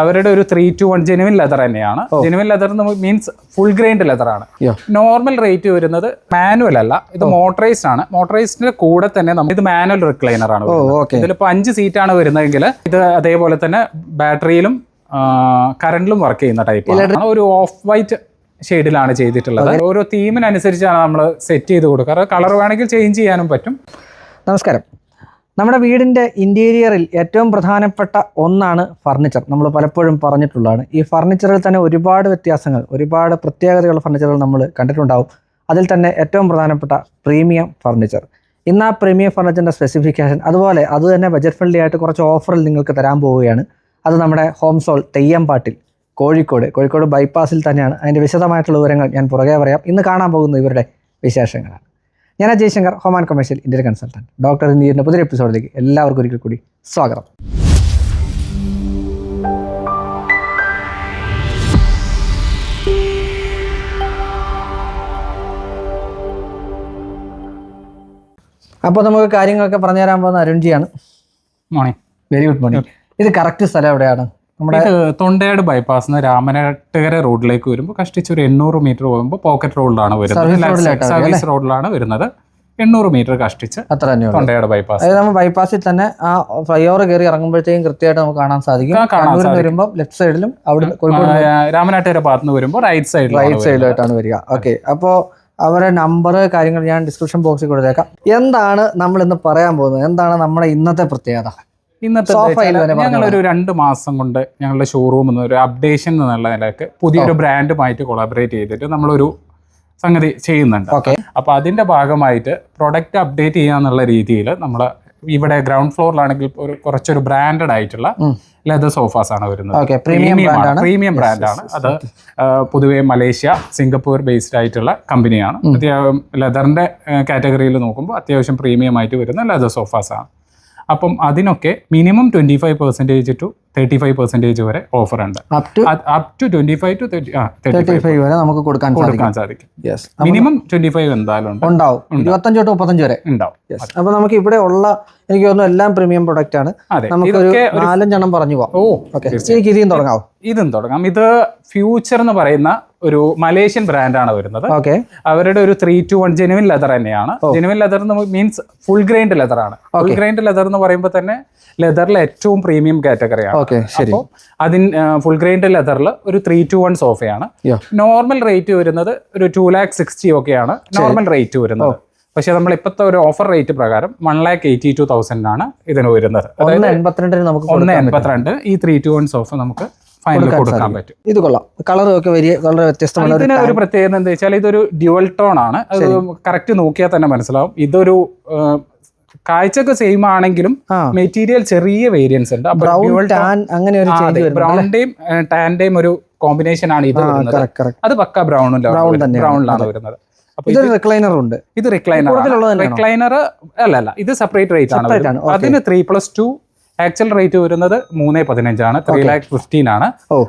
അവരുടെ ഒരു three two one genuine leather തന്നെയാണ്. Genuine leather means full grind leather ആണ്. നോർമൽ റേറ്റ് വരുന്നത് മാനുവൽ അല്ല. ഇത് മോട്ടറൈസ്ഡ് ആണ്. മോട്ടറൈസ്ഡിന്റെ കൂടെ തന്നെ നമുക്ക് ഇത് മാനുവൽ റിക്ലൈനർ ആണ് ഇതിലിപ്പോ അഞ്ച് സീറ്റാണ് വരുന്നതെങ്കിൽ ഇത് അതേപോലെ തന്നെ ബാറ്ററിയിലും കറണ്ടിലും വർക്ക് ചെയ്യുന്ന ടൈപ്പ് ഒരു ഓഫ് വൈറ്റ് ഷെയ്ഡിലാണ് ചെയ്തിട്ടുള്ളത്. ഓരോ തീമിനനുസരിച്ചാണ് നമ്മൾ സെറ്റ് ചെയ്ത് കൊടുക്കാറ്. കളർ വേണമെങ്കിൽ ചേഞ്ച് ചെയ്യാനും പറ്റും. നമസ്കാരം. നമ്മുടെ വീടിന്റെ ഇന്റീരിയറിൽ ഏറ്റവും പ്രധാനപ്പെട്ട ഒന്നാണ് ഫർണിച്ചർ. നമ്മൾ പലപ്പോഴും പറഞ്ഞിട്ടുള്ളതാണ്. ഈ ഫർണിച്ചറിൽ തന്നെ ഒരുപാട് വ്യത്യാസങ്ങൾ ഒരുപാട് പ്രത്യേകതയുള്ള ഫർണിച്ചറുകൾ നമ്മൾ കണ്ടിട്ടുണ്ടാവും. അതിൽ തന്നെ ഏറ്റവും പ്രധാനപ്പെട്ട പ്രീമിയം ഫർണിച്ചർ. ഇന്ന് ആ പ്രീമിയം ഫർണിച്ചറിന്റെ സ്പെസിഫിക്കേഷൻ അതുപോലെ അത് തന്നെ ബജറ്റ് ഫ്രണ്ട്ലി ആയിട്ട് കുറച്ച് ഓഫറിൽ നിങ്ങൾക്ക് തരാൻ പോവുകയാണ്. അത് നമ്മുടെ ഹോം സോൾ തെയ്യമ്പാട്ടിൽ കോഴിക്കോട്. കോഴിക്കോട് ബൈപ്പാസിൽ തന്നെയാണ്. അതിന്റെ വിശദമായിട്ടുള്ള വിവരങ്ങൾ ഞാൻ പുറകെ പറയാം. ഇന്ന് കാണാൻ പോകുന്ന ഇവരുടെ വിശേഷങ്ങളാണ്. ഞാൻ Ajay Shankar home and commercial Indian consultant doctor ഇന്ത്യയുടെ പുതിയ എപ്പിസോഡിലേക്ക് എല്ലാവർക്കും ഒരിക്കൽ കൂടി സ്വാഗതം. അപ്പോൾ നമുക്ക് കാര്യങ്ങളൊക്കെ പറഞ്ഞു തരാൻ പോകുന്ന അരുൺജിയാണ്. മോർണിംഗ് വെരി ഗുഡ് മോർണിംഗ് ഇത് കറക്റ്റ് സ്ഥലം എവിടെയാണ്? നമ്മുടെ തൊണ്ടയാട് ബൈപ്പാസ് രാമനാട്ടുകര റോഡിലേക്ക് വരുമ്പോൾ കഷ്ടിച്ച് ഒരു എണ്ണൂറ് മീറ്റർ പോകുമ്പോൾ പോക്കറ്റ് റോഡിലാണ് വരുന്നത്. സർവീസ് റോഡിലാണ് വരുന്നത്. എണ്ണൂറ് മീറ്റർ കഷ്ടിച്ച് അത്ര തൊണ്ടയാട് ബൈപ്പാസ് അതായത് നമ്മൾ ബൈപ്പാസിൽ തന്നെ ആ ഫ്ലൈ ഓവർ കയറി ഇറങ്ങുമ്പോഴത്തേക്കും കൃത്യമായിട്ട് നമുക്ക് കാണാൻ സാധിക്കും. വരുമ്പോൾ ലെഫ്റ്റ് സൈഡിലും അവിടെ കോഴിക്കോട് രാമനാട്ടുകര ഭാഗത്ത് നിന്ന് വരുമ്പോൾ റൈറ്റ് സൈഡിൽ റൈറ്റ് സൈഡിലായിട്ടാണ് വരിക. ഓക്കെ അപ്പോൾ അവരുടെ നമ്പർ കാര്യങ്ങൾ ഞാൻ ഡിസ്ക്രിപ്ഷൻ ബോക്സിൽ കൊടുത്തേക്കാം. എന്താണ് നമ്മൾ ഇന്ന് പറയാൻ പോകുന്നത്? എന്താണ് നമ്മുടെ ഇന്നത്തെ പ്രത്യേകത? ഇന്നത്തെ ഒരു രണ്ട് മാസം കൊണ്ട് ഞങ്ങളുടെ ഷോറൂം ഒരു അപ്ഡേഷൻ എന്നുള്ള നിലയ്ക്ക് പുതിയൊരു ബ്രാൻഡുമായിട്ട് കൊളാബറേറ്റ് ചെയ്തിട്ട് നമ്മളൊരു സംഗതി ചെയ്യുന്നുണ്ട്. ഓക്കെ അപ്പോൾ അതിന്റെ ഭാഗമായിട്ട് പ്രൊഡക്റ്റ് അപ്ഡേറ്റ് ചെയ്യാന്നുള്ള രീതിയിൽ നമ്മൾ ഇവിടെ ഗ്രൗണ്ട് ഫ്ലോറിലാണെങ്കിൽ ഒരു കുറച്ചൊരു ബ്രാൻഡഡ് ആയിട്ടുള്ള ലെതർ സോഫാസ് ആണ് വരുന്നത്. പ്രീമിയം ബ്രാൻഡാണ് അത് പൊതുവെ മലേഷ്യ സിംഗപ്പൂർ ബേസ്ഡ് ആയിട്ടുള്ള കമ്പനിയാണ് അത്യാവശ്യം ലെതറിന്റെ കാറ്റഗറിയിൽ നോക്കുമ്പോൾ അത്യാവശ്യം പ്രീമിയം ആയിട്ട് വരുന്ന ലെതർ സോഫാസ് ആണ്. അപ്പം അതിനൊക്കെ minimum twenty five percentage to thirty five percentage വരെ ഓഫർ ഉണ്ട്. Up to to twenty five to thirty five വരെ നമുക്ക് കൊടുക്കാൻ സാധിക്കും കൊടുക്കാൻ സാധിക്കും. യെസ് മിനിമം ട്വന്റി ഫൈവ് എന്തായാലും ഉണ്ടാവും. ഇരുപത്തഞ്ച് തൊട്ട് മുപ്പത്തഞ്ച് വരെ. ഉണ്ടാവും. അപ്പൊ അപ്പോൾ നമുക്ക് ഇവിടെ ഉള്ള എനിക്ക് തോന്നുന്നു എല്ലാം പ്രീമിയം പ്രൊഡക്റ്റ് ആണ്. നമുക്കൊരു നാലഞ്ചെണ്ണം പറഞ്ഞു പോവാം. ഓ ഓക്കെ എനിക്ക് ഇതിയും തുടങ്ങാവോ? ഇതും തുടങ്ങാം. ഇത് ഫ്യൂച്ചർ എന്ന് പറയുന്ന ഒരു മലേഷ്യൻ ബ്രാൻഡാണ് വരുന്നത്. ഓക്കെ അവരുടെ ഒരു three two one genuine leather തന്നെയാണ്. ജെനുവിൻ ലെതർ എന്ന് മീൻസ് ഫുൾ ഗ്രൈൻഡ് ലെതർ ആണ്. ഫുൾ ഗ്രൈൻഡ് ലെതർ എന്ന് പറയുമ്പോൾ തന്നെ ലെതറിലെ ഏറ്റവും പ്രീമിയം കാറ്റഗറിയാണ് ഓക്കെ ശരി. അപ്പോൾ അതിന് ഫുൾ ഗ്രൈൻഡ് ലെതറിൽ ഒരു ത്രീ ടു വൺ സോഫയാണ് നോർമൽ റേറ്റ് വരുന്നത് ഒരു ടു ലാക്ക് സിക്സ്റ്റി ഒക്കെയാണ്. നോർമൽ റേറ്റ് വരുന്നത്. പക്ഷേ നമ്മൾ ഇപ്പോഴത്തെ ഒരു ഓഫർ റേറ്റ് പ്രകാരം one lakh eighty two thousand ആണ് ഇതിന് വരുന്നത്. ഒന്ന് എൺപത്തിരണ്ടിന് നമുക്ക് ഒന്ന് കൊടുക്കാൻ എൺപത്തിരണ്ട് ഈ ത്രീ ടു വൺ സോഫ നമുക്ക് ഫൈനൽ കൊടുക്കാൻ പറ്റും. ഇത് കൊള്ളാം. കളർ ഒക്കെ വലിയ വളരെ വ്യത്യസ്തമുള്ള ഒരു ഇതിന് ഒരു പ്രത്യേകത എന്താ വെച്ചാൽ ഇതൊരു ഡ്യുവൽ ടോൺ ആണ്. അത് കറക്റ്റ് നോക്കിയാൽ തന്നെ മനസ്സിലാവും. ഇതൊരു ആ, കാഴ്ചക്ക് സെയിം ആണെങ്കിലും മെറ്റീരിയൽ ചെറിയ വേരിയൻസ് ഉണ്ട്. അങ്ങനെ ബ്രൗണിന്റെയും ടാന്റെയും ഒരു കോമ്പിനേഷൻ ആണ് ഇത് അത് പക്ക ബ്രൗണിലാണ്. ബ്രൗണിലാണ് വരുന്നത്. ഇത് റിക്ലൈനർ ഉണ്ട്. ഇത് റിക്ലൈനർ റിക്ലൈനർ അല്ല അല്ല ഇത് സെപ്പറേറ്റ് റേറ്റ് ആണ്. അതിന് three plus two actual rate വരുന്നത് മൂന്ന് പതിനഞ്ചാണ്. ത്രീ ലാക്ക് ഫിഫ്റ്റീൻ ആണ്.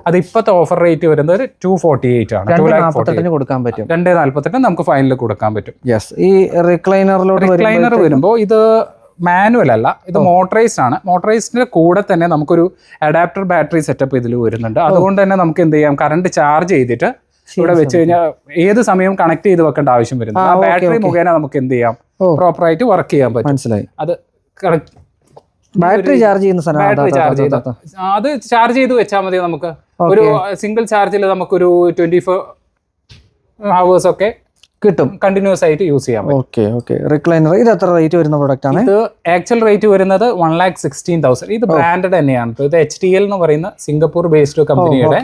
അത് ഇപ്പോഴത്തെ ഓഫർ റേറ്റ് വരുന്നത് ടു ഫോർട്ടി എയ്റ്റ് ആണ് ടു ലാക്ക് കൊടുക്കാൻ പറ്റും. രണ്ട് നാല്പത്തെട്ട് നമുക്ക് ഫൈനലിൽ കൊടുക്കാൻ പറ്റും. യെസ് ഈ റിക്ലൈനറിലോട്ട് റിക്ലൈനർ വരുമ്പോൾ ഇത് മാനുവൽ അല്ല ഇത് മോട്ടറൈസ്ഡ് ആണ്. മോട്ടറൈസ്ഡിന്റെ കൂടെ തന്നെ നമുക്കൊരു അഡാപ്റ്റർ ബാറ്ററി സെറ്റപ്പ് ഇതിൽ വരുന്നുണ്ട്. അതുകൊണ്ട് തന്നെ നമുക്ക് എന്ത് ചെയ്യാം? കറണ്ട് ചാർജ് ചെയ്തിട്ട് ഇവിടെ വെച്ച് കഴിഞ്ഞാൽ ഏത് സമയവും കണക്ട് ചെയ്ത് വെക്കേണ്ട ആവശ്യം വരുന്നു ആ, ബാറ്ററി മുഖേന നമുക്ക് എന്ത് ചെയ്യാം? പ്രോപ്പറായിട്ട് പ്രോപ്പർ ആയിട്ട് വർക്ക് ചെയ്യാൻ പറ്റും. മനസ്സിലായി. അത് ബാറ്ററി ചാർജ് ചെയ്യുന്ന സാധനം. ബാറ്ററി ചാർജ് ചെയ്ത്. അതാ, ചാർജ് ചെയ്ത് വെച്ചാൽ മതി നമുക്ക്. ഒരു സിംഗിൾ ചാർജിൽ നമുക്കൊരു ട്വന്റി ഫോർ ഹവേഴ്സ് ഒക്കെ കിട്ടും. കണ്ടിന്യൂസ് ആയിട്ട് യൂസ് ചെയ്യാം ഓക്കെ ഓക്കെ. റിക്ലൈനർ ഇത് എത്ര റേറ്റ് വരുന്ന പ്രോഡക്റ്റ് ആണ്? ഇത് ആക്ച്വൽ റേറ്റ് വരുന്നത് വൺ ലാക്ക് സിക്സ്റ്റീൻ തൗസൻഡ് ഇത് ബ്രാൻഡഡ് തന്നെയാണ്. ഇത് എച്ച് ടി എൽ എന്ന് പറയുന്ന സിംഗപ്പൂർ ബേസ്ഡ് കമ്പനിയുടെ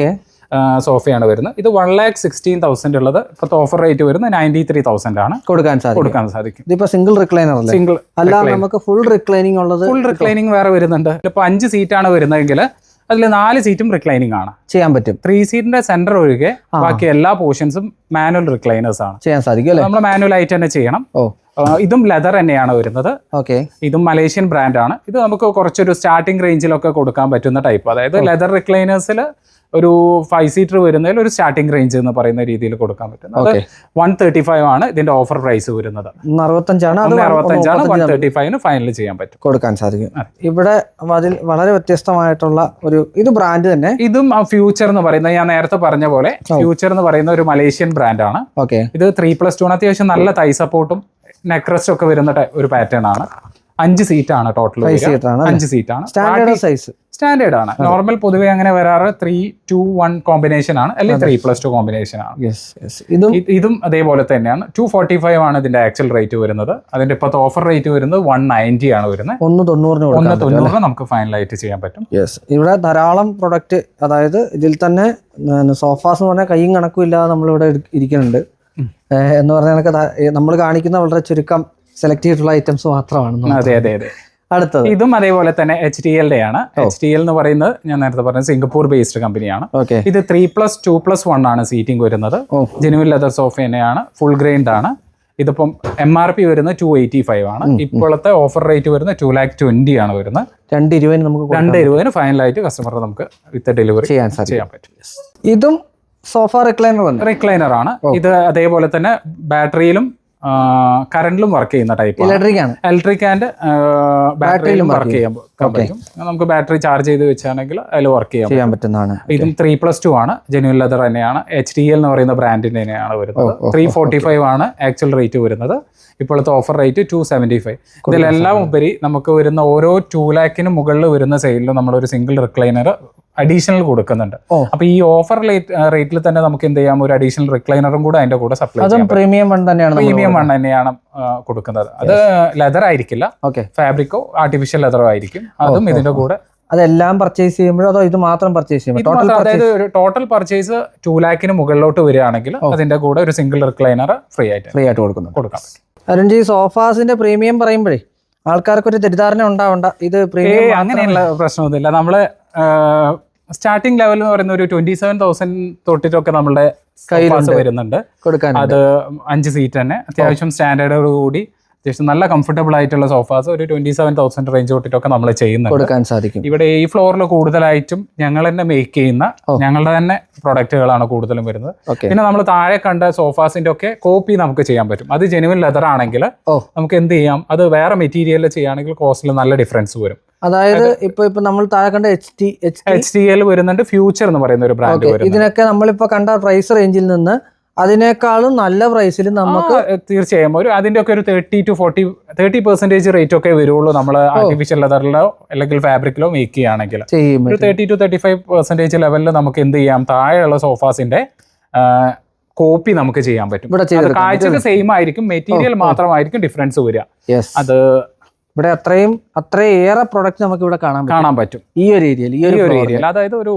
സോഫയാണ് വരുന്നത്. ഇത് വൺ ലാക്ക് സിക്സ്റ്റീൻ തൗസൻഡ് ഉള്ളത്. ഇപ്പോഴത്തെ ഓഫർ റേറ്റ് വരുന്നത് നയന്റി ത്രീ തൗസൻഡ് ആണ്. കൊടുക്കാൻ സാധിക്കും. കൊടുക്കാൻ സാധിക്കും. ഇതിപ്പോ സിംഗിൾ റിക്ലൈനർ അല്ലേ? സിംഗിൾ അല്ല നമുക്ക് ഫുൾ റിക്ലൈനിങ് ഉള്ളത് ഫുൾ റിക്ലൈനിങ് വേറെ വരുന്നുണ്ട്. ഇപ്പോൾ അഞ്ച് സീറ്റാണ് വരുന്നതെങ്കിൽ അതിൽ നാല് സീറ്റും റിക്ലൈനിങ് ആണ്. ചെയ്യാൻ പറ്റും. ത്രീ സീറ്റിന്റെ സെന്റർ ഒഴികെ ബാക്കി എല്ലാ പോർഷൻസും മാനുവൽ റിക്ലൈനേഴ്സ് ആണ്. ചെയ്യാൻ സാധിക്കും നമ്മൾ മാനുവൽ ആയിട്ട് തന്നെ ചെയ്യണം. ഓ. ഇതും ലെതർ തന്നെയാണ് വരുന്നത്. ഓക്കെ. ഇതും മലേഷ്യൻ ബ്രാൻഡാണ് ഇത് നമുക്ക് കുറച്ചൊരു സ്റ്റാർട്ടിംഗ് റേഞ്ചിലൊക്കെ കൊടുക്കാൻ പറ്റുന്ന ടൈപ്പ് അതായത് ലെതർ റിക്ലൈനേഴ്സിൽ ഒരു ഫൈവ് സീറ്റർ വരുന്നതിൽ ഒരു സ്റ്റാർട്ടിംഗ് റേഞ്ച് എന്ന് പറയുന്ന രീതിയിൽ കൊടുക്കാൻ പറ്റും അത് വൺ തേർട്ടി ഫൈവ് ആണ് ഇതിന്റെ ഓഫർ പ്രൈസ് വരുന്നത്. ഒന്ന് അറുപത്തഞ്ചാണ് അത് ഒന്ന് അറുപത്തഞ്ചാണ് വൺ തേർട്ടി ഫൈവിന് ഫൈനൽ ചെയ്യാൻ പറ്റും. കൊടുക്കാൻ സാധിക്കും. ഇവിടെ അതിൽ വളരെ വ്യത്യസ്തമായിട്ടുള്ള ഒരു ഇത് ബ്രാൻഡ് തന്നെ? ഇതും ഫ്യൂച്ചർ എന്ന് പറയുന്നത് ഞാൻ നേരത്തെ പറഞ്ഞ പോലെ ഫ്യൂച്ചർ എന്ന് പറയുന്ന ഒരു മലേഷ്യൻ ബ്രാൻഡാണ് ഓക്കെ ഇത് ത്രീ പ്ലസ് ടു അത്യാവശ്യം നല്ല തൈ സപ്പോർട്ടും നെക്രസ്റ്റ് ഒക്കെ വരുന്ന ഒരു പാറ്റേൺ ആണ്. അഞ്ച് സീറ്റ് ആണ് ടോട്ടൽ അഞ്ച് സീറ്റ് ആണ്. സ്റ്റാൻഡേർഡ് സൈസ് സ്റ്റാൻഡേർഡ് ആണ്. നോർമൽ പൊതുവെ അങ്ങനെ വരാറ് ത്രീ ടു വൺ കോമ്പിനേഷൻ ആണ്. അല്ലെങ്കിൽ ത്രീ പ്ലസ് ടു കോമ്പിനേഷൻ ആണ്. ഇതും ഇതും അതേപോലെ തന്നെയാണ്. ടു ഫോർട്ടി ഫൈവ് ആണ് ഇതിന്റെ ആക്ച്വൽ റേറ്റ് വരുന്നത്. അതിന്റെ ഇപ്പോഴത്തെ ഓഫർ റേറ്റ് വരുന്നത് വൺ നയന്റി ആണ് വരുന്നത്. ഒന്ന് തൊണ്ണൂറിന് ഒന്ന് തൊണ്ണൂറ് നമുക്ക് ഫൈനലായിട്ട് ചെയ്യാൻ പറ്റും. യെസ് ഇവിടെ ധാരാളം പ്രൊഡക്റ്റ് അതായത് ഇതിൽ തന്നെ സോഫാസ് എന്ന് പറഞ്ഞാൽ കൈയും കണക്കും ഇല്ലാതെ നമ്മളിവിടെ ഇരിക്കുന്നുണ്ട്. എന്ന് പറഞ്ഞാൽ നമ്മൾ കാണിക്കുന്ന വളരെ ചുരുക്കം സെലക്ട് ചെയ്തിട്ടുള്ള ഐറ്റംസ് മാത്രമാണ് അതെ അതെ അതെ. അടുത്തത്. ഇതും അതേപോലെ തന്നെ എച്ച് ഡി എല്ലിന്റെ ആണ്. എച്ച് ഡി എൽ എന്ന് പറയുന്നത് ഞാൻ നേരത്തെ പറഞ്ഞ സിംഗപ്പൂർ ബേസ്ഡ് കമ്പനിയാണ് ഇത് three plus two plus one ആണ് സീറ്റിംഗ് വരുന്നത്. ജെനുവിൻ ലെതർ സോഫ തന്നെയാണ്. ഫുൾ ഗ്രൈൻഡ് ആണ്. ഇതിപ്പം എം ആർ പി വരുന്നത് ടു എയ്റ്റി ഫൈവ് ആണ് ഇപ്പോഴത്തെ ഓഫർ റേറ്റ് വരുന്നത് ടു ലാക്ക് ട്വന്റി ആണ് വരുന്നത്. രണ്ട് ഇരുപതിന് നമുക്ക്. രണ്ട് ഇരുപതിന് ഫൈനലായിട്ട് കസ്റ്റമർ നമുക്ക് വിത്ത് ഡെലിവറി ചെയ്യാൻ ചെയ്യാൻ പറ്റും. ഇതും സോഫ റിക്ലൈനർ റിക്ലൈനർ ആണ്. ഇത് അതേപോലെ തന്നെ ബാറ്ററിയിലും കറണ്ടിലും വർക്ക് ചെയ്യുന്ന ടൈപ്പ് ഇലക്ട്രിക് ആണ്. ഇലക്ട്രിക് ആൻഡ് ബാറ്ററിയിലും വർക്ക് ചെയ്യാൻ പറ്റും. നമുക്ക് ബാറ്ററി ചാർജ് ചെയ്ത് വെച്ചാണെങ്കിൽ അതിൽ വർക്ക് ചെയ്യാം ചെയ്യാൻ പറ്റുന്നതാണ്. ഇതും ത്രീ പ്ലസ് ടു ആണ്. ജെന്യൂൻ ലെതർ തന്നെയാണ്. എച്ച് ഡി എൽ എന്ന് പറയുന്ന ബ്രാൻഡിന്റെ തന്നെയാണ് വരുന്നത്. ത്രീ ഫോർട്ടി ഫൈവ് ആണ് ആക്ച്വൽ റേറ്റ് വരുന്നത്. ഇപ്പോഴത്തെ offer rate two seventy five ഇതിലെല്ലാം ഉപരി നമുക്ക് വരുന്ന ഓരോ ടു ലാക്കിന് മുകളിൽ വരുന്ന സെയിലിലും നമ്മളൊരു സിംഗിൾ റിക്ലൈനർ അഡീഷണൽ കൊടുക്കുന്നുണ്ട്. അപ്പൊ ഈ ഓഫർ റേറ്റിൽ തന്നെ നമുക്ക് എന്ത് ചെയ്യാം? ഒരു അഡീഷണൽ റിക്ലൈനറും കൂടെ അതിന്റെ കൂടെ സപ്ലൈ പ്രീമിയം വൺ തന്നെയാണ് പ്രീമിയം വൺ തന്നെയാണ് കൊടുക്കുന്നത്. അത് ലെതർ ആയിരിക്കില്ല. ഓക്കെ ഫാബ്രിക്കോ ആർട്ടിഫിഷ്യൽ ലെതറോ ആയിരിക്കും. അതും ഇതിന്റെ കൂടെ അതെല്ലാം പർച്ചേസ് ചെയ്യുമ്പോഴോ അതോ ഇത് മാത്രം പർച്ചേസ് ചെയ്യുമ്പോൾ അതായത് ഒരു ടോട്ടൽ പർച്ചേസ് ടു ലാക്കിന് മുകളിലോട്ട് വരികയാണെങ്കിൽ അതിന്റെ കൂടെ ഒരു സിംഗിൾ റിക്ലൈനർ ഫ്രീ ആയിട്ട് ഫ്രീ ആയിട്ട് കൊടുക്കുന്നു കൊടുക്കാം. അരുൺജി സോഫാസിന്റെ പ്രീമിയം പറയുമ്പോഴേ ആൾക്കാർക്ക് ഒരു തെറ്റിദ്ധാരണ ഉണ്ടാവണ്ട. ഇത് പ്രീമിയം അങ്ങനെയുള്ള പ്രശ്നമൊന്നുമില്ല. നമ്മൾ സ്റ്റാർട്ടിംഗ് ലെവൽ എന്ന് പറയുന്ന ഒരു ട്വന്റി സെവൻ തൗസൻഡ് തൊട്ടിട്ടൊക്കെ നമ്മുടെ കയ്യിൽ വരുന്നുണ്ട്. അത് അഞ്ച് സീറ്റ് തന്നെ. അത്യാവശ്യം സ്റ്റാൻഡേർഡോട് കൂടി അത്യാവശ്യം നല്ല കംഫർട്ടബിൾ ആയിട്ടുള്ള സോഫാസ് ഒരു ട്വന്റി സെവൻ തൗസൻഡ് റേഞ്ച് തൊട്ടിട്ടൊക്കെ നമ്മൾ ചെയ്യുന്നത് കൊടുക്കാൻ സാധിക്കും. ഇവിടെ ഈ ഫ്ലോറിൽ കൂടുതലായിട്ടും ഞങ്ങൾ തന്നെ മേക്ക് ചെയ്യുന്ന ഞങ്ങളുടെ തന്നെ പ്രൊഡക്റ്റുകളാണ് കൂടുതലും വരുന്നത്. പിന്നെ നമ്മൾ താഴെ കണ്ട സോഫാസിന്റെ ഒക്കെ കോപ്പി നമുക്ക് ചെയ്യാൻ പറ്റും. അത് ജെനുവിൻ ലെതർ ആണെങ്കിൽ നമുക്ക് എന്ത് ചെയ്യാം? അത് വേറെ മെറ്റീരിയലിൽ ചെയ്യുകയാണെങ്കിൽ കോസ്റ്റിൽ നല്ല ഡിഫറൻസ് വരും. അതായത് ഇപ്പൊ ഇപ്പൊ നമ്മൾ താഴെ കണ്ട H T H T H T L വരുന്നുണ്ട് ഫ്യൂച്ചർ എന്ന് പറയുന്ന ഒരു ബ്രാൻഡ് ഇതിനൊക്കെ നമ്മളിപ്പോ കണ്ട പ്രൈസ് റേഞ്ചിൽ നിന്ന് അതിനേക്കാളും നല്ല പ്രൈസിൽ നമുക്ക് തീർച്ചയായും. ഒരു അതിന്റെ ഒക്കെ ഒരു thirty two forty thirty percentage rate ഒക്കെ വരുള്ളൂ നമ്മൾ ആർട്ടിഫിഷ്യൽ ലെതറിലോ അല്ലെങ്കിൽ ഫാബ്രിക്കിലോ മേക്ക് ചെയ്യുകയാണെങ്കിൽ. ഒരു thirty two thirty five percentage ലെവലിൽ നമുക്ക് എന്ത് ചെയ്യാം? താഴെയുള്ള സോഫാസിന്റെ കോപ്പി നമുക്ക് ചെയ്യാൻ പറ്റും. കാഴ്ചക്ക് സെയിം ആയിരിക്കും. മെറ്റീരിയൽ മാത്രമായിരിക്കും ഡിഫറൻസ് വരിക. അത് ഇവിടെ അത്രയും അത്രയേറെ പ്രൊഡക്റ്റ് നമുക്ക് ഇവിടെ കാണാൻ പറ്റും. കാണാൻ പറ്റും. ഈ ഒരു ഏരിയയിൽ ഈ ഒരു ഏരിയയിൽ അതായത് ഒരു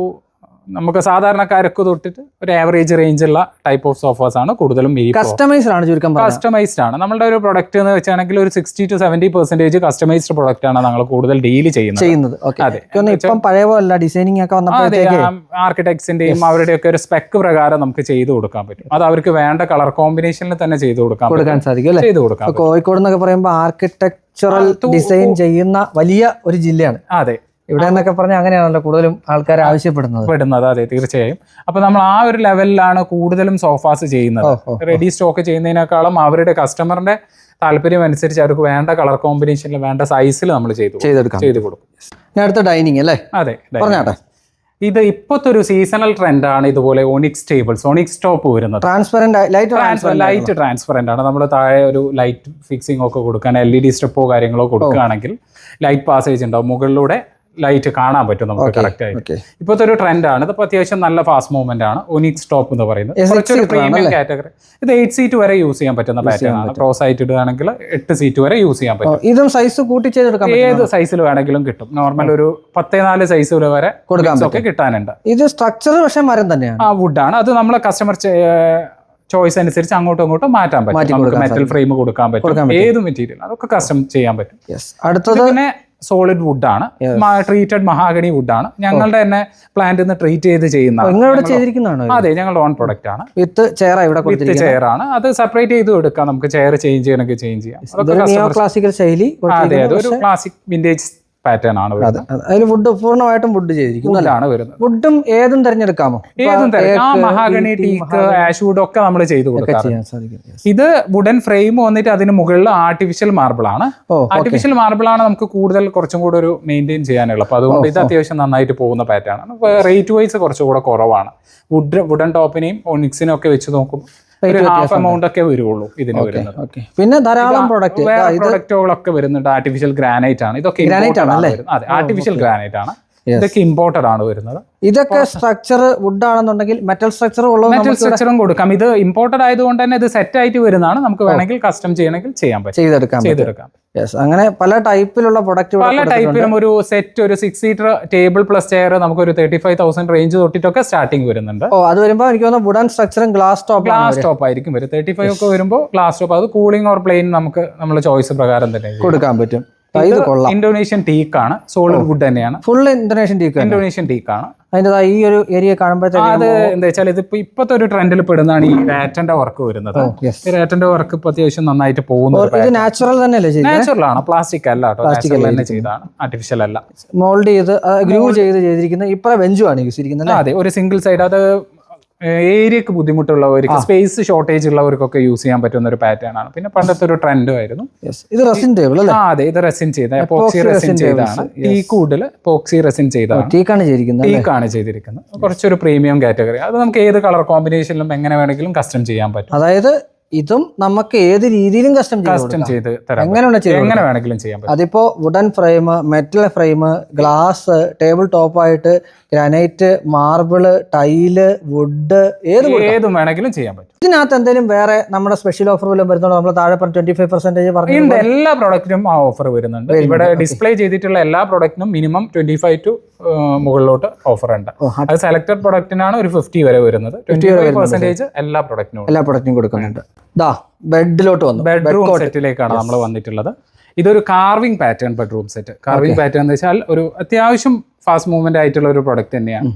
നമുക്ക് സാധാരണക്കാരൊക്കെ തൊട്ടിട്ട് ഒരു ആവറേജ് റേഞ്ചുള്ള ടൈപ്പ് ഓഫ് സോഫാസ് ആണ് കൂടുതലും കസ്റ്റമൈസ്ഡ് ആണ് ചുരുക്കം കസ്റ്റമൈസ്ഡ് ആണ്. നമ്മുടെ ഒരു പ്രൊഡക്റ്റ് എന്ന് വെച്ചാണെങ്കിൽ ഒരു sixty two seventy percentage customized product ആണ് നമ്മൾ കൂടുതൽ ഡീൽ ചെയ്യുന്നത്. ചെയ്യുന്നത്. ഓക്കെ അതെ. ഇപ്പം പഴയ പോലെ ഡിസൈനിങ് ഒക്കെ ആർക്കിടെക്ട്സിന്റെയും അവരുടെ അവരുടെയൊക്കെ ഒരു സ്പെക്ക് പ്രകാരം നമുക്ക് ചെയ്തു കൊടുക്കാൻ പറ്റും. അത് അവർക്ക് വേണ്ട കളർ കോമ്പിനേഷനിൽ തന്നെ ചെയ്തു കൊടുക്കാൻ കൊടുക്കാൻ സാധിക്കും ചെയ്തു കൊടുക്കാം കോഴിക്കോട് എന്നൊക്കെ പറയുമ്പോൾ ആർക്കിടെക്ചറൽ ഡിസൈൻ ചെയ്യുന്ന വലിയ ഒരു ജില്ലയാണ്. അതെ. ഇവിടെ എന്നൊക്കെ പറഞ്ഞാൽ അങ്ങനെയാണല്ലോ കൂടുതലും ആൾക്കാർ ആവശ്യപ്പെടുന്നത്. പെടുന്നത്. അതെ തീർച്ചയായും. അപ്പൊ നമ്മൾ ആ ഒരു ലെവലിലാണ് കൂടുതലും സോഫാസ് ചെയ്യുന്നത്. റെഡി സ്റ്റോക്ക് ചെയ്യുന്നതിനേക്കാളും അവരുടെ കസ്റ്റമറിന്റെ താല്പര്യം അനുസരിച്ച് അവർക്ക് വേണ്ട കളർ കോമ്പിനേഷനിൽ വേണ്ട സൈസിൽ നമ്മൾ ചെയ്തു കൊടുക്കും. ചെയ്തു കൊടുക്കും. അടുത്ത ഡൈനിങ് അല്ലേ? അതെ. പറഞ്ഞാട്ടെ. ഇത് ഇപ്പോഴത്തെ ഒരു സീസണൽ ആണ് ഇതുപോലെ ഒണിക്സ് ടേബിൾസ് ഒണിക്സ് ടോപ്പ് വരുന്നത്. ട്രാൻസ്പെറന്റ് ലൈറ്റ് ലൈറ്റ് ട്രാൻസ്പെറന്റ് ആണ്. നമ്മൾ താഴെ ഒരു ലൈറ്റ് ഫിക്സിംഗ് ഒക്കെ കൊടുക്കാൻ എൽ ഇ ഡി സ്റ്റെപ്പോ കാര്യങ്ങളോ കൊടുക്കുകയാണെങ്കിൽ ലൈറ്റ് പാസേജ് ഉണ്ടാവും. മുകളിലൂടെ ലൈറ്റ് കാണാൻ പറ്റും നമുക്ക് കറക്റ്റ് ആയിട്ട്. ഇപ്പോഴത്തെ ഒരു ട്രെൻഡ് ആണ്. ഇതിപ്പോൾ അത്യാവശ്യം നല്ല ഫാസ്റ്റ് മൂവ്മെന്റ് ആണ്. ഒനിക്സ് ടോപ്പ് എന്ന് പറയുന്നത്. കുറച്ചൊരു പ്രീമിയം കാറ്റഗറി ഇത് എയ്റ്റ് സീറ്റ് വരെ യൂസ് ചെയ്യാൻ പറ്റുന്ന പാറ്റേൺ ആണ്. ക്രോസ് ആയിട്ട് ഇടുകയാണെങ്കിൽ എട്ട് സീറ്റ് വരെ യൂസ് ചെയ്യാൻ പറ്റും. ഇതും സൈസ് കൂട്ടി ഏത് സൈസിൽ വേണമെങ്കിലും കിട്ടും. നോർമൽ ഒരു പത്തേ നാല് സൈസ് വരെ കൊടുക്കാൻ ഒക്കെ കിട്ടാനുണ്ട്. ഇത് സ്ട്രക്ചർ പക്ഷേ മരം തന്നെയാണ്. ആ വുഡാണ് അത് നമ്മളെ കസ്റ്റമർ ചോയ്സ് അനുസരിച്ച് അങ്ങോട്ടും ഇങ്ങോട്ടും മാറ്റാൻ പറ്റും. നമുക്ക് മെറ്റൽ ഫ്രെയിം കൊടുക്കാൻ പറ്റും. ഏത് മെറ്റീരിയൽ അതൊക്കെ കസ്റ്റം ചെയ്യാൻ പറ്റും. അടുത്തത് പിന്നെ സോളിഡ് വുഡാണ് ട്രീറ്റഡ് മഹാഗണി വുഡാണ് ഞങ്ങളുടെ തന്നെ പ്ലാന്റിൽ നിന്ന് ട്രീറ്റ് ചെയ്ത് ചെയ്യുന്ന? അതെ ഞങ്ങളുടെ ഓൺ പ്രൊഡക്റ്റ് ആണ്. വിത്ത് ചെയർ ഇവിടെ വിത്ത് ചെയർ ആണ്. അത് സെപ്പറേറ്റ് ചെയ്ത് എടുക്കാം. നമുക്ക് ചെയർ ചേഞ്ച് ചെയ്യാനൊക്കെ ചേഞ്ച് ചെയ്യാം. ക്ലാസിക്കൽ ശൈലി അതെ അതെ ഒരു ക്ലാസിക് വിന്റേജ് പാറ്റേൺ ആണ് അതിൽ വുഡ് പൂർണമായിട്ടും വുഡ് ചെയ്തിരിക്കുന്നു അല്ലേ? വരുന്നത്. വുഡും ഏതും തിരഞ്ഞെടുക്കാമോ? ഏതും മഹാഗണി ടീക്ക് ആഷ് ആഷ്വുഡ് ഒക്കെ നമ്മൾ ചെയ്തു കൊടുക്കാൻ സാധിക്കും. ഇത് വുഡൻ ഫ്രെയിം വന്നിട്ട് അതിന് മുകളിൽ ആർട്ടിഫിഷ്യൽ മാർബിൾ ആണ്. ആർട്ടിഫിഷ്യൽ മാർബിൾ ആണ് നമുക്ക് കൂടുതൽ കുറച്ചും കൂടെ ഒരു മെയിന്റെയിൻ ചെയ്യാനുള്ളത്. അപ്പൊ അതുകൊണ്ട് ഇത് അത്യാവശ്യം നന്നായിട്ട് പോകുന്ന പാറ്റേൺ ആണ്. റേറ്റ് വൈസ് കുറച്ചുകൂടെ കുറവാണ്. വുഡ് വുഡൻ ടോപ്പിനെയും ഒണിക്സിനും ഒക്കെ വെച്ച് നോക്കും ഹാഫ് എമൗണ്ട് ഒക്കെ വരുള്ളൂ ഇതിന് വരുന്നത്. പിന്നെ ധാരാളം പ്രോഡക്റ്റ് പ്രൊഡക്റ്റുകളൊക്കെ വരുന്നുണ്ട്. ആർട്ടിഫിഷ്യൽ ഗ്രാനൈറ്റ് ആണ്. ഇതൊക്കെ ഗ്രാനൈറ്റ് ആണ് അല്ലേ? അതെ ആർട്ടിഫിഷ്യൽ ഗ്രാനൈറ്റ് ആണ്. ഇതൊക്കെ ഇമ്പോർട്ടഡ് ആണ് വരുന്നത്. ഇതൊക്കെ സ്ട്രക്ചർ വുഡ് ആണെന്നുണ്ടെങ്കിൽ മെറ്റൽ സ്ട്രക്ചർ ഉള്ളത് മെറ്റൽ സ്ട്രക്ചറും കൊടുക്കാം. ഇത് ഇമ്പോർട്ടഡ് ആയതുകൊണ്ട് തന്നെ ഇത് സെറ്റ് ആയിട്ട് വരുന്നതാണ്. നമുക്ക് വേണമെങ്കിൽ കസ്റ്റം ചെയ്യണമെങ്കിൽ ചെയ്യാൻ പറ്റും. ചെയ്തെടുക്കാം ചെയ്തെടുക്കാം യെസ് അങ്ങനെ പല ടൈപ്പിലുള്ള പ്രൊഡക്റ്റ് പല ടൈപ്പിലും ഒരു സെറ്റ് ഒരു six seater table plus chair നമുക്ക് ഒരു തേർട്ടി ഫൈവ് തൗസൻഡ് റേഞ്ച് തൊട്ടിട്ടൊക്കെ സ്റ്റാർട്ടിങ് വരുന്നുണ്ട്. ഓ അത് വരുമ്പോൾ എനിക്ക് തോന്നുന്നു വുഡൻ സ്ട്രക്ചറും ഗ്ലാസ് ടോപ്പ് ഗ്ലാസ് ടോപ്പ് ആയിരിക്കും വരും തേർട്ടി ഫൈവ് ഒക്കെ വരുമ്പോൾ ഗ്ലാസ് ടോപ്പ് അത് കൂളിംഗ് ഓർ പ്ലെയിൻ നമുക്ക് നമ്മൾ ചോയ്സ് പ്രകാരം തന്നെ കൊടുക്കാൻ പറ്റും. ഇത് ഇന്തോനേഷ്യൻ ടീക്ക് ആണ്. സോളിഡ് വുഡ് തന്നെയാണ്. Full Indonesian teak Indonesian teak ആണ്. അതിന്റെ ഈ ഒരു ഏരിയ കാണുമ്പോഴത്തേക്ക് അത് എന്താ വെച്ചാൽ ഇതിപ്പോ ഇപ്പത്തെ ഒരു ട്രെൻഡിൽ പെടുന്നതാണ് ഈ റാറ്റന്റെ വർക്ക് വരുന്നത്. ഈ റാറ്റന്റെ വർക്ക് ഇപ്പൊ അത്യാവശ്യം നന്നായിട്ട് പോകുന്നത് നാച്ചുറൽ തന്നെയല്ലേ നാച്ചുറൽ ആണ്. പ്ലാസ്റ്റിക് അല്ല പ്ലാസ്റ്റിക് തന്നെ ചെയ്താണ് ആർട്ടിഫിഷ്യൽ അല്ല. മോൾഡ് ചെയ്ത് ഗ്രൂ ചെയ്ത് ചെയ്തിരിക്കുന്നത് ഇപ്പൊ വെഞ്ചു ആണ് യൂസ് ചെയ്യുന്നത് അതെ. ഒരു സിംഗിൾ സൈഡ് അത് ഏരിയക്ക് ബുദ്ധിമുട്ടുള്ളവർക്ക് സ്പേസ് ഷോർട്ടേജ് ഉള്ളവർക്കൊക്കെ യൂസ് ചെയ്യാൻ പറ്റുന്ന ഒരു പാറ്റേൺ ആണ്. പിന്നെ പണ്ടത്തെ ഒരു ട്രെൻഡും ആയിരുന്നു. ഇത് റെസിൻ ടേബിൾ അല്ലേ? ആ അതെ ഇത് റെസിൻ ചെയ്ത പോക്സി റെസിൻ ചെയ്താണ്. ഈ കൂടുതൽ പോക്സി റെസിൻ ചെയ്താണ്. ടീക്കാണ് ചെയ്തിരിക്കുന്നത് ടീക്കാണ് ചെയ്തിരിക്കുന്നത്. കുറച്ചൊരു പ്രീമിയം കാറ്റഗറി അത് നമുക്ക് ഏത് കളർ കോമ്പിനേഷനിലും എങ്ങനെ വേണമെങ്കിലും കസ്റ്റം ചെയ്യാൻ പറ്റും. അതായത് ഇതും നമുക്ക് ഏത് രീതിയിലും കസ്റ്റം കസ്റ്റം ചെയ്ത് തരാം എങ്ങനെ വേണം എങ്ങനെ വേണമെങ്കിലും ചെയ്യാം അതിപ്പോ wooden frame metal frame glass table top ആയിട്ട് ഗ്രാനൈറ്റ് മാർബിൾ ടൈൽ വുഡ് ഏത് ഏതും വേണമെങ്കിലും ചെയ്യാൻ പറ്റും. ഇതിനകത്ത് എന്തെങ്കിലും വേറെ നമ്മുടെ സ്പെഷ്യൽ ഓഫർ വല്ലതും വരുന്നുണ്ടോ? നമ്മൾ താഴെ പറഞ്ഞ ട്വന്റി ഫൈവ് പെർസെന്റേജ് പറഞ്ഞു എല്ലാ പ്രോഡക്റ്റിനും ആ ഓഫർ വരുന്നുണ്ട്. ഇവിടെ ഡിസ്പ്ലേ ചെയ്തിട്ടുള്ള എല്ലാ പ്രോഡക്റ്റിനും മിനിമം ട്വന്റി ഫൈവ് ടു മുകളിലോട്ട് ഓഫർ ഉണ്ട്. അത് സെലക്ടഡ് പ്രൊഡക്റ്റിനാണ് ഒരു ഫിഫ്റ്റി വരെ വരുന്നത്. പെർസെന്റേജ് എല്ലാ പ്രൊഡക്റ്റിനും എല്ലാ പ്രൊഡക്റ്റിനും കൊടുക്കുന്നുണ്ട്. ദാ ബെഡിലോട്ട് വന്നു. ബെഡ്റൂം സെറ്റിലേക്കാണ് നമ്മൾ വന്നിട്ടുള്ളത്. ഇതൊരു carving pattern bedroom set carving pattern എന്ന് വെച്ചാൽ ഒരു അത്യാവശ്യം ഫാസ്റ്റ് മൂവ്മെന്റ് ആയിട്ടുള്ള ഒരു പ്രൊഡക്റ്റ് തന്നെയാണ്.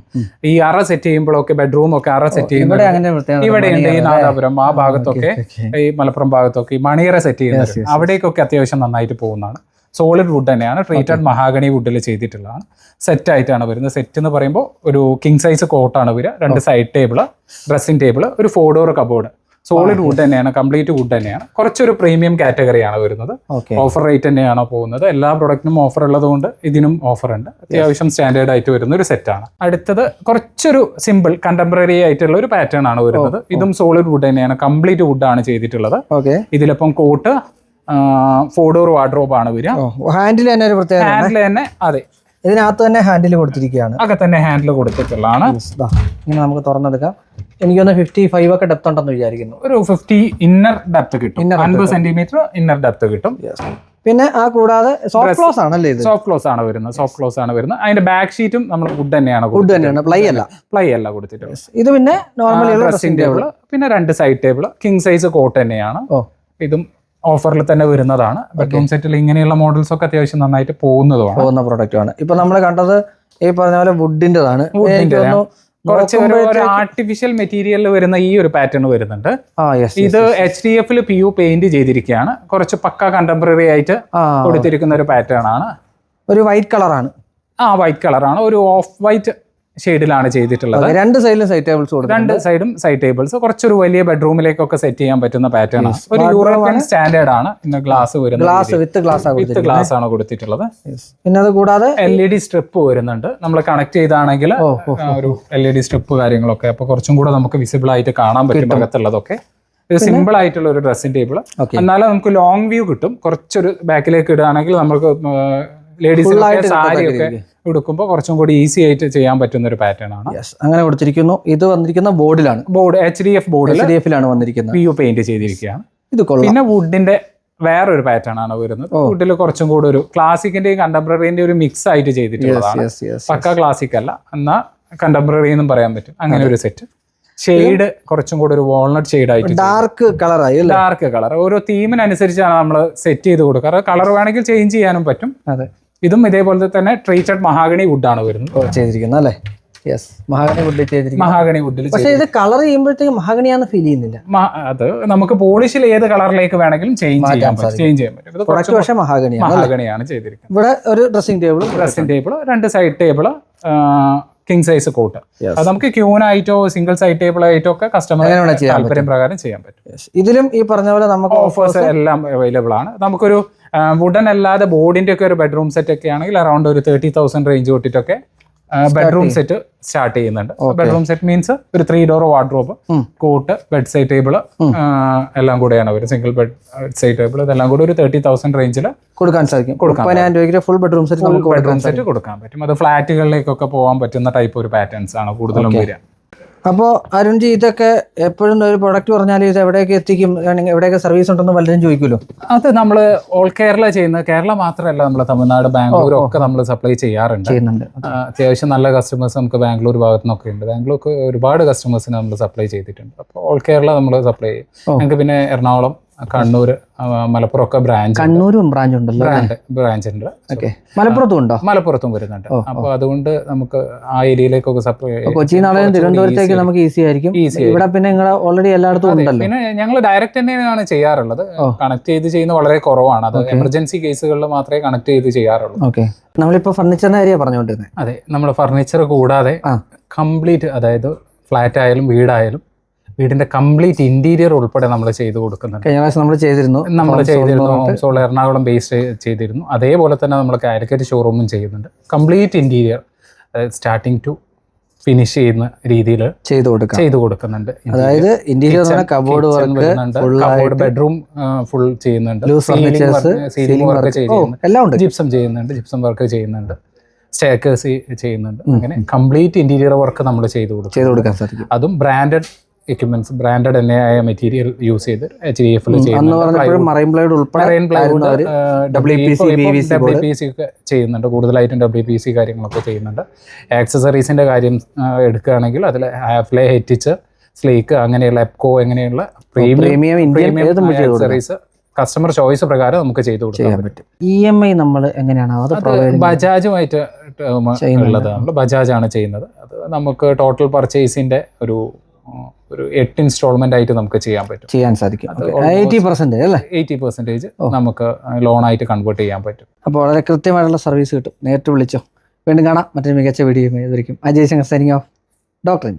ഈ അറ സെറ്റ് ചെയ്യുമ്പോഴൊക്കെ ബെഡ്റൂം ഒക്കെ അറ സെറ്റ് ചെയ്യുമ്പോൾ അങ്ങനെ പ്രത്യേകത ഇവിടെ ഉണ്ട് ഈ നാദാപുരം ആ ഭാഗത്തൊക്കെ ഈ മലപ്പുറം ഭാഗത്തൊക്കെ ഈ മണിയറ സെറ്റ് ചെയ്യുന്നത് അവിടേക്കൊക്കെ അത്യാവശ്യം നന്നായിട്ട് പോകുന്നതാണ്. സോളിഡ് വുഡ് തന്നെയാണ്. ട്രീറ്റഡ് മഹാഗണി വുഡിൽ ചെയ്തിട്ടുള്ളതാണ്. സെറ്റ് ആയിട്ടാണ് വരുന്നത്. സെറ്റ് എന്ന് പറയുമ്പോൾ ഒരു കിങ് സൈസ് കോട്ടാണ് വരിക. രണ്ട് സൈഡ് ടേബിൾ ഡ്രസ്സിംഗ് ടേബിൾ ഒരു four door cupboard solid wood തന്നെയാണ് കംപ്ലീറ്റ് വുഡ് തന്നെയാണ്. കുറച്ചൊരു പ്രീമിയം കാറ്റഗറിയാണ് വരുന്നത്. ഓഫർ റേറ്റ് തന്നെയാണ് പോകുന്നത്. എല്ലാ പ്രൊഡക്റ്റിനും ഓഫർ ഉള്ളതുകൊണ്ട് ഇതിനും ഓഫർ ഉണ്ട്. അത്യാവശ്യം സ്റ്റാൻഡേർഡ് ആയിട്ട് വരുന്ന ഒരു സെറ്റാണ് അടുത്തത് കുറച്ചൊരു സിമ്പിൾ കണ്ടംപററി ആയിട്ടുള്ള ഒരു പാറ്റേൺ ആണ് വരുന്നത്. ഇതും സോളിഡ് വുഡ് തന്നെയാണ്. കംപ്ലീറ്റ് വുഡ് ആണ് ചെയ്തിട്ടുള്ളത്. ഇതിലിപ്പം കോട്ട് ഫോർ ഡോർ വാർഡ്രോബ് ആണ് വരിക. ഹാൻഡിൽ തന്നെ ഒരു പ്രത്യേകത ഹാൻഡിൽ തന്നെ അതെ. ഇതിനകത്ത് തന്നെ ഹാൻഡിൽ കൊടുത്തിരിക്കുകയാണ്. അതൊക്കെ തന്നെ ഹാൻഡിൽ കൊടുത്തിട്ടുള്ളതാണ്. ഇങ്ങനെ നമുക്ക് തുറന്നെടുക്കാം. എനിക്കൊന്ന് ഫിഫ്റ്റി ഫൈവ് ഒക്കെ ഡെപ്ത് ഉണ്ടെന്ന് വിചാരിക്കുന്നു. ഒരു ഫിഫ്റ്റി ഇന്നർ ഡെപ്ത് കിട്ടും. അൻപത് സെന്റിമീറ്റർ ഇന്നർ ഡെപ്ത് കിട്ടും. പിന്നെ ആ കൂടാതെ സോഫ്റ്റ് ക്ലോസ് ആണല്ലേ ഇത്? സോഫ്റ്റ് ക്ലോസ് ആണ് വരുന്നത്. സോഫ്റ്റ് ക്ലോസ് ആണ് വരുന്നത്. അതിന്റെ ബാക്ക് ഷീറ്റും നമ്മൾ വുഡ് തന്നെയാണ് വുഡ് തന്നെയാണ്. പ്ലൈ അല്ല. പ്ലൈ അല്ല കൊടുത്തിട്ടുള്ളത്. ഇത് പിന്നെ നോർമലി ഡ്രസ്സിംഗ് ടേബിൾ പിന്നെ രണ്ട് side table king size cot തന്നെയാണ്. ഓ. ഇതും ഓഫറിൽ തന്നെ വരുന്നതാണ്. ബെഡ്റൂം സെറ്റിൽ ഇങ്ങനെയുള്ള മോഡൽസ് ഒക്കെ അത്യാവശ്യം നന്നായിട്ട് പോകുന്നതുമാണ്. പോകുന്ന പ്രോഡക്റ്റ് ആണ്. ഇപ്പൊ നമ്മൾ കണ്ടത് ഈ പറഞ്ഞ പോലെ വുഡിന്റെതാണ് കുറച്ച് ഒരു ആർട്ടിഫിഷ്യൽ മെറ്റീരിയലിൽ വരുന്ന ഈ ഒരു പാറ്റേൺ വരുന്നുണ്ട്. ഇത് എച്ച് ഡി എഫിൽ പി യു പെയിന്റ് ചെയ്തിരിക്കുകയാണ്. കുറച്ച് പക്ക കണ്ടംപററി ആയിട്ട് കൊടുത്തിരിക്കുന്ന ഒരു പാറ്റേൺ ആണ്. ഒരു വൈറ്റ് കളറാണ് ആ വൈറ്റ് കളറാണ് ഒരു ഓഫ് വൈറ്റ് ഷെയ്ഡിലാണ് ചെയ്തിട്ടുള്ളത്. രണ്ട് സൈഡിലും സൈഡ് ടേബിൾസ് രണ്ട് സൈഡും സൈഡ് ടേബിൾസ് കുറച്ചൊരു വലിയ ബെഡ്റൂമിലേക്കൊക്കെ സെറ്റ് ചെയ്യാൻ പറ്റുന്ന പാറ്റേൺ ആണ്. ഒരു യൂറോപ്യൻ സ്റ്റാൻഡേർഡ് ആണ്. ഇന്ന് ഗ്ലാസ് വരുന്നത് ഗ്ലാസ് വിത്ത് ഗ്ലാസ് ആണ് വിത്ത് ഗ്ലാസ് ആണ് കൊടുത്തിട്ടുള്ളത്. പിന്നെ അത് കൂടാതെ എൽ ഇ ഡി സ്ട്രിപ്പ് വരുന്നുണ്ട്. നമ്മൾ കണക്ട് ചെയ്താണെങ്കിൽ ഒരു എൽ ഇ ഡി സ്ട്രിപ്പ് കാര്യങ്ങളൊക്കെ. അപ്പൊ കുറച്ചും കൂടെ നമുക്ക് വിസിബിൾ ആയിട്ട് കാണാൻ പറ്റും അകത്തുള്ളതൊക്കെ. ഇത് സിമ്പിൾ ആയിട്ടുള്ള ഒരു ഡ്രസ്സിംഗ് ടേബിൾ. എന്നാലും നമുക്ക് ലോങ് വ്യൂ കിട്ടും. കുറച്ചൊരു ബാക്കിലേക്ക് ഇടുകയാണെങ്കിൽ നമുക്ക് സാരി ലേഡീസിനൊക്കെ ഉടുക്കുമ്പോൾ കുറച്ചും കൂടി ഈസി ആയിട്ട് ചെയ്യാൻ പറ്റുന്ന ഒരു പാറ്റേൺ ആണ് അങ്ങനെ കൊടുത്തിരിക്കുന്നു. ഇത് വന്നിരിക്കുന്ന ബോർഡിലാണ്. Board H D F board H D എഫിലാണ് വന്നിരിക്കുന്നത്. പി യു പെയിന്റ് ചെയ്തിരിക്കുകയാണ്. ഇത് കൊള്ളാം. പിന്നെ വുഡിന്റെ വേറൊരു പാറ്റേൺ ആണ് വരുന്നത്. വുഡിൽ കുറച്ചും കൂടെ ഒരു ക്ലാസിക്കിന്റെയും കണ്ടംപററിന്റെ ഒരു മിക്സ് ആയിട്ട് ചെയ്തിട്ടുള്ളതാണ്. പക്ക ക്ലാസിക് അല്ല. എന്നാ കണ്ടംപററി എന്നും പറയാൻ പറ്റും. അങ്ങനെ ഒരു സെറ്റ് ഷെയ്ഡ് കുറച്ചും കൂടെ ഒരു വാൾനട്ട് ഷെയ്ഡ് ആയിട്ട് ഡാർക്ക് കളറായി ഡാർക്ക് കളർ ഓരോ തീമിനനുസരിച്ചാണ് നമ്മൾ സെറ്റ് ചെയ്ത് കൊടുക്കാറ്. കളർ വേണമെങ്കിൽ ചേഞ്ച് ചെയ്യാനും പറ്റും. അതെ. ഇതും ഇതേപോലെ തന്നെ ട്രീറ്റഡ് മഹാഗണി വുഡാണ് വരുന്നത്. ഓ ചെയ്തിരിക്കുന്നത് അല്ലേ? യെസ് മഹാഗണി വുഡ് ചെയ്തിരിക്കുന്നത് മഹാഗണി വുഡിൽ പക്ഷെ ഇത് കളർ ചെയ്യുമ്പോഴത്തേക്കും മഹാഗണിയാന്ന് ഫീൽ ചെയ്യുന്നില്ല. അത് നമുക്ക് പോളിഷിൽ ഏത് കളറിലേക്ക് വേണമെങ്കിലും ചേഞ്ച് ചെയ്യാൻ പറ്റും ചേഞ്ച് ചെയ്യാൻ പറ്റും. പ്രൊഡക്റ്റ് പക്ഷേ മഹാഗണിയാണ് മഹാഗണിയാണ് ചെയ്തിരിക്കുന്നത്. ഇവിടെ ഒരു ഡ്രസ്സിംഗ് ടേബിൾ ഡ്രസ്സിംഗ് ടേബിൾ രണ്ട് side table king size cot അത് നമുക്ക് ക്യൂൺ ആയിട്ടോ സിംഗിൾ സൈഡ് ടേബിൾ ആയിട്ടോ ഒക്കെ കസ്റ്റമർ താല്പര്യം പ്രകാരം ചെയ്യാൻ പറ്റും. ഇതിലും ഈ പറഞ്ഞ പോലെ നമുക്ക് ഓഫേഴ്സ് എല്ലാം അവൈലബിൾ ആണ്. നമുക്കൊരു വുഡൻ അല്ലാതെ ബോർഡിന്റെ ഒക്കെ ഒരു ബെഡ്റൂം സെറ്റ് ഒക്കെ ആണെങ്കിൽ അറൌണ്ട് ഒരു തേർട്ടി തൗസൻഡ് റേഞ്ച് തൊട്ടിട്ടൊക്കെ ബെഡ്റൂം സെറ്റ് സ്റ്റാർട്ട് ചെയ്യുന്നുണ്ട്. ബെഡ്റൂം സെറ്റ് മീൻസ് ഒരു three door wardrobe cot bed side table എല്ലാം കൂടെയാണ് ഒരു സിംഗിൾ ബെഡ് സൈഡ് ടേബിൾ ഇതെല്ലാം കൂടെ ഒരു തേർട്ടി തൗസൻഡ് റേഞ്ചിൽ കൊടുക്കാൻ സാധിക്കും. കൊടുക്കാൻ ഫുൾ ബെഡ്റൂം സെറ്റ് നമുക്ക് ബെഡ്റൂം സെറ്റ് കൊടുക്കാൻ പറ്റും. അത് ഫ്ലാറ്റുകളിലേക്കൊക്കെ പോകാൻ പറ്റുന്ന ടൈപ്പ് ഒരു പാറ്റേൺസ് ആണ് കൂടുതലും വരിക. അപ്പോൾ അരുൺജി ഇതൊക്കെ എപ്പോഴും ഒരു പ്രൊഡക്റ്റ് പറഞ്ഞാൽ ഇത് എവിടെയൊക്കെ എത്തിക്കും? എവിടെയൊക്കെ സർവീസ് ഉണ്ടെന്ന് പലരും ചോദിക്കുമല്ലോ? അത് നമ്മൾ ഓൾ കേരള ചെയ്യുന്നത് കേരള മാത്രമല്ല നമ്മൾ തമിഴ്നാട് ബാംഗ്ലൂർ ഒക്കെ നമ്മൾ സപ്ലൈ ചെയ്യാറുണ്ട്. അത്യാവശ്യം നല്ല കസ്റ്റമേഴ്സ് നമുക്ക് ബാംഗ്ലൂർ ഭാഗത്തു നിന്നൊക്കെ ഉണ്ട്. ബാംഗ്ലൂർക്ക് ഒരുപാട് കസ്റ്റമേഴ്സിന് നമ്മൾ സപ്ലൈ ചെയ്തിട്ടുണ്ട്. അപ്പോൾ ഓൾ കേരള നമ്മൾ സപ്ലൈ ചെയ്യും. ഞങ്ങൾക്ക് പിന്നെ എറണാകുളം കണ്ണൂർ മലപ്പുറം ഒക്കെ ബ്രാഞ്ച് കണ്ണൂരും ബ്രാഞ്ച് ഉണ്ടല്ലോ? ബ്രാൻഡ് ബ്രാഞ്ച് ഉണ്ട്. ഓക്കെ മലപ്പുറത്തും ഉണ്ടോ? മലപ്പുറത്തും വരുന്നുണ്ട്. അപ്പോൾ അതുകൊണ്ട് നമുക്ക് ആ ഏരിയയിലേക്കൊക്കെ സപ്ലൈ കൊച്ചി നാളെ തിരുവനന്തപുരത്തേക്ക് നമുക്ക് ഈസി ആയിരിക്കും. ഇവിടെ പിന്നെ നിങ്ങൾ ഓൾറെഡി എല്ലായിടത്തും ഉണ്ടല്ലോ. പിന്നെ ഞങ്ങൾ ഡയറക്റ്റ് തന്നെയാണ് ചെയ്യാറുള്ളത്. കണക്ട് ചെയ്ത് ചെയ്യുന്ന വളരെ കുറവാണ്. അത് എമർജൻസി കേസുകളിൽ മാത്രമേ കണക്ട് ചെയ്ത് ചെയ്യാറുള്ളൂ. ഓക്കെ നമ്മളിപ്പോ ഫർണിച്ചറിന്റെ കാര്യം പറഞ്ഞുകൊണ്ടിരുന്നത് അതെ നമ്മൾ ഫർണിച്ചർ കൂടാതെ കംപ്ലീറ്റ് അതായത് ഫ്ലാറ്റ് ആയാലും വീടായാലും വീടിന്റെ കംപ്ലീറ്റ് ഇന്റീരിയർ ഉൾപ്പെടെ നമ്മൾ ചെയ്തു കൊടുക്കുന്നുണ്ട്. കഴിഞ്ഞ പ്രാവശ്യം നമ്മൾ ചെയ്തിരുന്നു. നമ്മൾ ചെയ്തിരുന്നു ഹോം സോൾ എറണാകുളം ബേസ് ചെയ്തിരുന്നു. അതേപോലെ തന്നെ നമ്മൾ കാലിക്കറ്റ് ഷോറൂമും ചെയ്യുന്നുണ്ട്. കംപ്ലീറ്റ് ഇന്റീരിയർ അതായത് സ്റ്റാർട്ടിങ് ടു ഫിനിഷ് ചെയ്യുന്ന രീതിയിൽ ചെയ്തു കൊടുക്കുക ചെയ്തു കൊടുക്കുന്നുണ്ട്. അതായത് interior cupboard cupboard bedroom full ചെയ്യുന്നുണ്ട്. സീലിംഗ് വർക്ക് ചെയ്യുന്നുണ്ട്. ജിപ്സം ചെയ്യുന്നുണ്ട് ജിപ്സം വർക്ക് ചെയ്യുന്നുണ്ട്. സ്റ്റേക്കേഴ്സ് ചെയ്യുന്നുണ്ട്. അങ്ങനെ കംപ്ലീറ്റ് ഇന്റീരിയർ വർക്ക് നമ്മൾ ചെയ്തു കൊടുക്കും ചെയ്തു കൊടുക്കാൻ സാധിക്കും. അതും ബ്രാൻഡഡ് എക്യുപ്മെന്റ്സ് ബ്രാൻഡഡ് തന്നെ ആയ മെറ്റീരിയൽ യൂസ് ചെയ്ത് എച്ച് ഡി എഫിൽ ഡബ്ല്യു പി സി ഒക്കെ ചെയ്യുന്നുണ്ട്. കൂടുതലായിട്ടും ഡബ്ല്യു പി സി കാര്യങ്ങളൊക്കെ ചെയ്യുന്നുണ്ട്. ആക്സസറീസിന്റെ കാര്യം എടുക്കുകയാണെങ്കിൽ അതിൽ ഹാഫ്ലെ ഹെറ്റിച്ച് സ്ലീക്ക് അങ്ങനെയുള്ള എപ്കോ എങ്ങനെയുള്ള പ്രീമിയം ആക്സസറീസ് കസ്റ്റമർ ചോയ്സ് പ്രകാരം നമുക്ക് ചെയ്തു കൊടുക്കാൻ പറ്റും. ഇ എം ഐ നമ്മൾ എങ്ങനെയാണ് ബജാജുമായിട്ട് ടേം ബജാജ് ഉള്ളതാണ്. ബജാജാണ് ചെയ്യുന്നത്. അത് നമുക്ക് ടോട്ടൽ പർച്ചേസിന്റെ ഒരു ഒരു എട്ട് ഇൻസ്റ്റാൾമെന്റ് ആയിട്ട് നമുക്ക് ചെയ്യാൻ പറ്റും. ചെയ്യാൻ സാധിക്കും. എയ്റ്റി പെർസെന്റേജ് അല്ലേ? എയ്റ്റി പെർസെന്റേജ് നമുക്ക് ലോൺ ആയിട്ട് കൺവേർട്ട് ചെയ്യാൻ പറ്റും. അപ്പോൾ വളരെ കൃത്യമായിട്ടുള്ള സർവീസ് കിട്ടും. നേരിട്ട് വിളിച്ചോ. വീണ്ടും കാണാം. മറ്റൊരു മികച്ച video Ajay Shankar signing off doctor